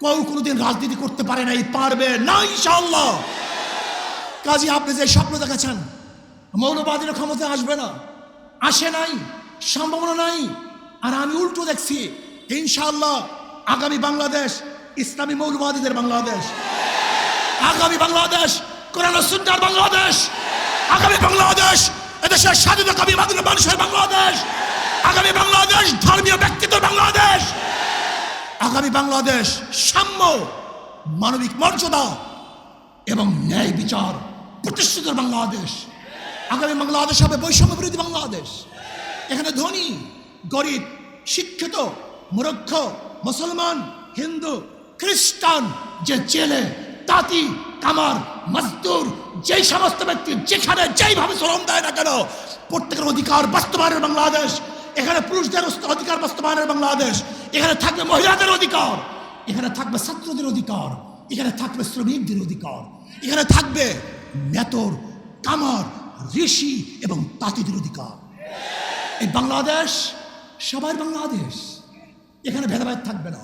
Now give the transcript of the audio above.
কেউ কোনোদিন রাজনীতি করতে পারে নাই, পারবে না, ইনশাআল্লাহ। কাজী, আপনি যে স্বপ্ন দেখাচ্ছেন মৌলবাদীর ক্ষমতা আসবে না, আসে নাই, সম্ভাবনা নাই, আর আমি উল্টো দেখছি, ইনশাআল্লাহ, আগামী বাংলাদেশ, ইসলামী মৌলবাদীদের বাংলাদেশ। আগামী বাংলাদেশ, কোরআন সুন্দর বাংলাদেশ। আগামী বাংলাদেশ, এদেশের স্বাধীনতা কবি মানুষের বাংলাদেশ। আগামী বাংলাদেশ আগামী বাংলাদেশ সাম্য মানবিক মর্যাদা এবং ন্যায় বিচার প্রতিষ্ঠিত বাংলাদেশ। আগামী বাংলাদেশ হবে বৈষম্য বিরোধী বাংলাদেশ। এখানে ধনী, গরিব, শিক্ষিত, মূর্খ, মুসলমান, হিন্দু, খ্রিস্টান, যে জেলে, তাঁতি, কামার, মজদুর, যেই সমস্ত ব্যক্তি যেখানে যেইভাবে শ্রম দেয় না কেন, প্রত্যেকের অধিকার বাস্তবায়নের বাংলাদেশ এখানে পুরুষদের অধিকার বাস্তবায়নের বাংলাদেশ, এখানে থাকবে মহিলাদের অধিকার, এখানে থাকবে ছাত্রদের অধিকার, এখানে থাকবে শ্রমিকদের অধিকার, এখানে থাকবে নেতর, কামার, ঋষি এবং তাঁতিদের অধিকার। এই বাংলাদেশ সবার বাংলাদেশ, এখানে ভেদাভেদ থাকবে না।